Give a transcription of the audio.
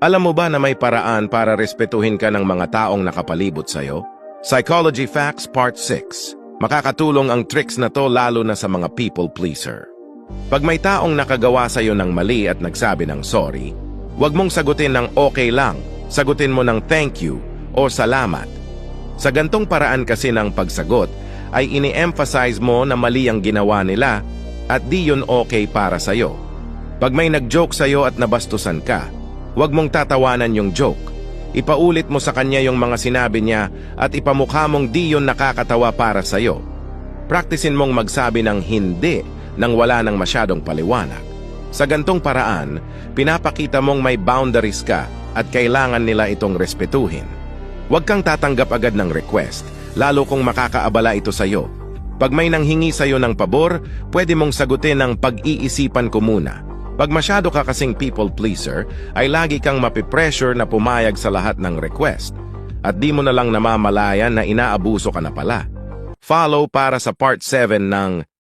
Alam mo ba na may paraan para respetuhin ka ng mga taong nakapalibot sa'yo? Psychology Facts Part 6 Makakatulong ang tricks na to lalo na sa mga people pleaser. Pag may taong nakagawa sa'yo ng mali at nagsabi ng sorry, huwag mong sagutin ng okay lang, sagutin mo ng thank you o salamat. Sa gantong paraan kasi ng pagsagot, ay ini-emphasize mo na mali ang ginawa nila at di yun okay para sa'yo. Pag may nag-joke sa'yo at nabastusan ka, huwag mong tatawanan yung joke. Ipaulit mo sa kanya yung mga sinabi niya at ipamukha mong di yun nakakatawa para sa'yo. Praktisin mong magsabi ng hindi nang wala ng masyadong paliwanag. Sa gantong paraan, pinapakita mong may boundaries ka at kailangan nila itong respetuhin. Huwag kang tatanggap agad ng request, lalo kung makakaabala ito sa'yo. Pag may nanghingi sa'yo ng pabor, pwede mong sagutin ng pag-iisipan ko muna. Pag masyado ka kasing people pleaser, ay lagi kang mapipressure na pumayag sa lahat ng request. At di mo na lang namamalayan na inaabuso ka na pala. Follow para sa part 7 ng